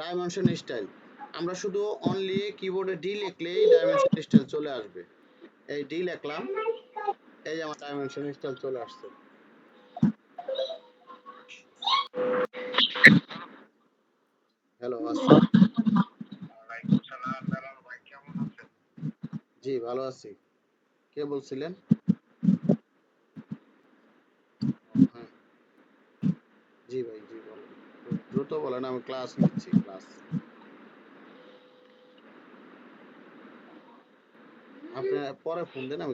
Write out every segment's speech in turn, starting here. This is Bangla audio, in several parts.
ডাইমেনশন স্টাইল আমরা শুধু অনলি কিবোর্ডে ডি লিখলেই ডাইমেনশন স্টাইল চলে আসবে। এই ডি লিখলাম এই যে আমার ডাইমেনশন স্টাইল চলে আসছে। হ্যালো জি ভালো আছি। কে বলছিলেন হ্যাঁ জি ভাই জি বলেন দ্রুত বলেন আমি ক্লাস নিচ্ছি ক্লাস আপনি পরে ফোন দেন আমি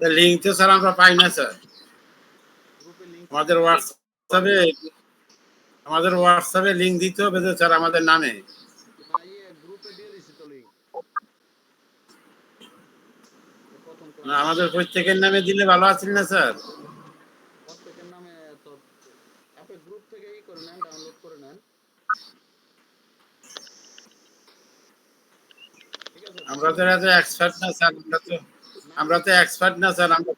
লিঙ্ক তো স্যার আমরা পাই না, স্যার। আমাদের হোয়াটসঅ্যাপে আমাদের হোয়াটসঅ্যাপে লিঙ্ক দিতে হবে যে স্যার আমাদের নামে। তো আমাদের প্রত্যেকের নামে দিলে ভালো আছিল না, স্যার। নামে তো আমরা তো এত এক্সপার্ট না, স্যার, আমরা তো আমরা তো এক্সপার্ট না স্যার, আমরা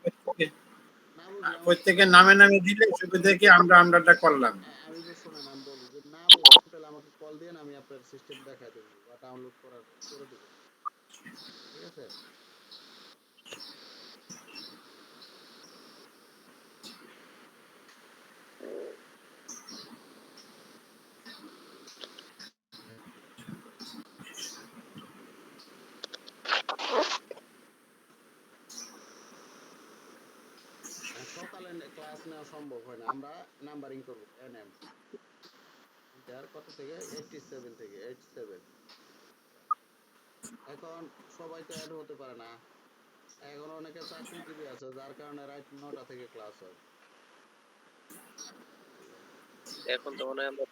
প্রত্যেকের নামে নামে দিলে সুবিধা কি আমরা আমরাটা করলাম। আমি যে শুনেন, আমি বলি যে না বুঝলে আমাকে কল দেন আমি আপনার সিস্টেম দেখাই দেবো বা ডাউনলোড করার করে দেবো। ঠিক আছে? ক্লাস নেওয়া সম্ভব হয় না। আমরা নাম্বারিং করব এনএম যার কত থেকে? এইটটি সেভেন থেকে এইট সেভেন এখন সবাই তো অ্যাড হতে পারে না। এখন অনেকে চাকরিজীবী আছে, যার কারণে রাত নটা থেকে ক্লাস হয়। এখন তো মনে হয় আমরা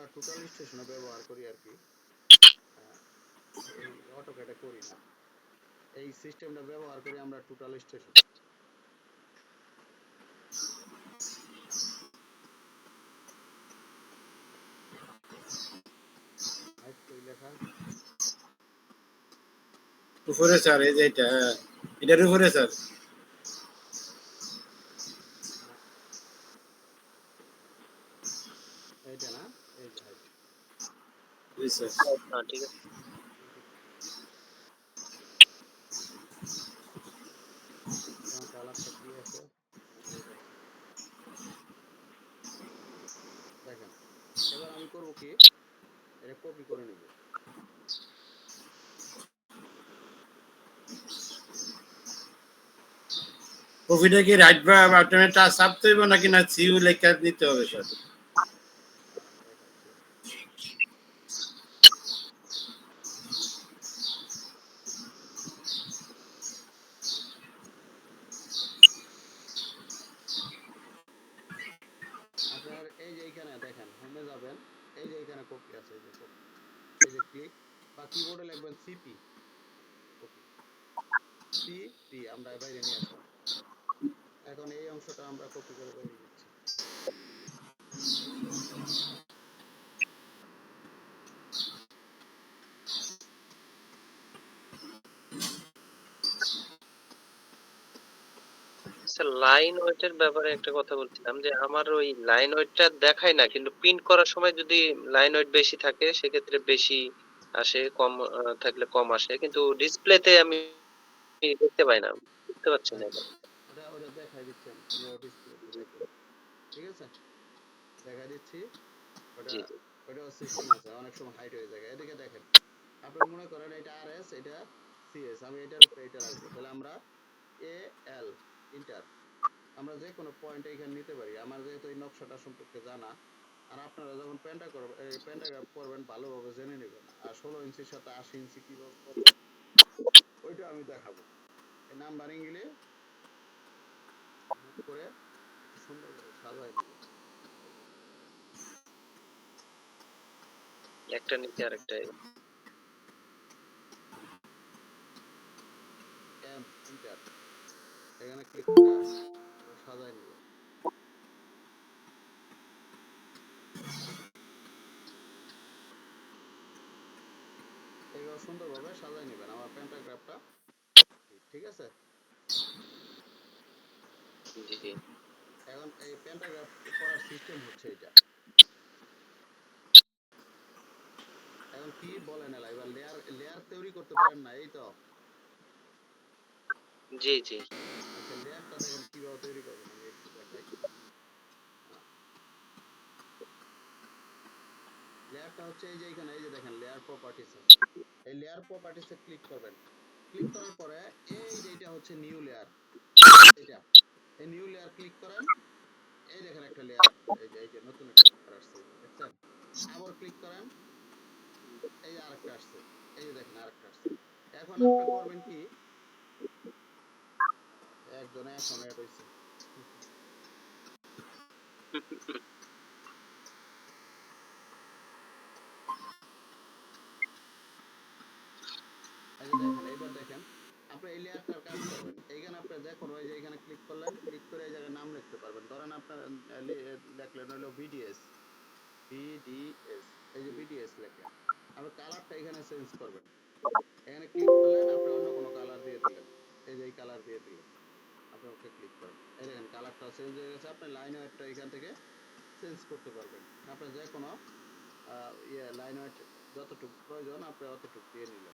আমরা টোটাল স্টেশনে ব্যবহার করি আর কি। অটোকেটে করি না। এই সিস্টেমটা ব্যবহার করি আমরা টোটাল স্টেশন। উপরে, স্যার, এই যে এটা হ্যাঁ। এটার উপরে, স্যার এইটা না এই যে height। জি স্যার হ্যাঁ ঠিক আছে। এবং কি দেখেন এবার আমি করব কি? এটা কপি করে নিব। কপিটা কি রাইট বা বাটনে টাচ হইব নাকি না সিউ লেখা নিতে হবে স্যার আপনার এই যে এইখানে দেখেন হোমে যাবেন এইখানে কপি আছে, এই যে copy। এই যে ক্লিক বা কিবোর্ডে লিখবেন সিপি কপি সিপি আমরা বাইরে নিয়ে আসব এখন এই অংশটা আমরা কপি করে বাইরে দিচ্ছি স্যার লাইন ওয়েটের ব্যাপারে একটা কথা বলছিলাম যে আমার ওই লাইন ওয়েটটা দেখায় না কিন্তু প্রিন্ট করার সময় যদি লাইন ওয়েট বেশি থাকে সেক্ষেত্রে বেশি আসে কম থাকলে কম আসে কিন্তু ডিসপ্লেতে আমি দেখতে পাই না বুঝতে পারছি না ওটা ওটা দেখাই ডিসপ্লে ঠিক আছে? দেখাই দিচ্ছি। ওটা ওটা সিস্টেম আছে অনেক সময় হাইট হয়ে যায়। এদিকে দেখেন আপনি মনে করেন এটা আর এস এটা সিএস আমি এটার উপরে এটা রাখব। তাহলে আমরা এ এল ইন্টার আমরা যে কোনো পয়েন্ট এখানে নিতে পারি। আমার যেহেতু এই নকশাটা সম্পর্কে জানা, আর আপনারা যখন প্যান্টা করবেন প্যান্টাগ্রাফ করবেন, ভালোভাবে জেনে নেবেন। আর ষোলো ইঞ্চির সাথে আশি ইঞ্চি কীভাবে করবেন, ওইটা আমি দেখাবো। এই নাম্বারিং গুলি করে সুন্দর করে সাজাই নেবেন একটা নিচে আরেকটা এম ইন্টার এখানে ক্লিক করে সাজাই নিব। এইভাবে সুন্দরভাবে সাজাই নেবেন, আমার প্যান্টাগ্রাফটা ঠিক আছে? এখন এই প্যান্টাগ্রাফ করার সিস্টেম হচ্ছে এটা এখন কি বলেন এলা? এবার লেয়ার লেয়ার তৈরি করতে পারেন না, এই তো। জি জি। আচ্ছা লেয়ারটা লেয়ারটা হচ্ছে এই যে এখানে, এই যে দেখেন লেয়ার প্রপার্টিস এই লেয়ার প্রপার্টিসে ক্লিক করবেন। ক্লিক করার পরে এই যে এটা হচ্ছে নিউ লেয়ার এটা এই নিউ লেয়ার ক্লিক করেন। এই দেখেন একটা লেয়ার এই যে এই যে নতুন একটা লেয়ার আসছে, দেখছেন? আবার ক্লিক করেন। এই আরেকটা আসছে। এই যে দেখেন, আরেকটা আসছে। এখন আপনি করবেন কি? একজনে এই যে এখানে ক্লিক করলেন ক্লিক করে এই জায়গায় নাম লিখতে পারবেন। ধরেন আপনার আহ, লি- আহ, লেখলেন হলো বিডিএস বিডিএস এই যে বিডিএস লেখেন। আপনি এখানে চেঞ্জ করবেন। এখানে ক্লিক অন্য কোনো কালার দিয়ে দিলেন। এই যে এই কালার দিয়ে দিলেন। আপনি ওকে ক্লিক করেন। এই দেখেন কালারটা চেঞ্জ হয়ে গেছে, আপনি লাইন ওয়েটটা এখান থেকে চেঞ্জ করতে পারবেন। আপনার যে কোনো ইয়ে লাইন ওয়েট যতটুকু প্রয়োজন, আপনি অতটুকু দিয়ে নিলেন।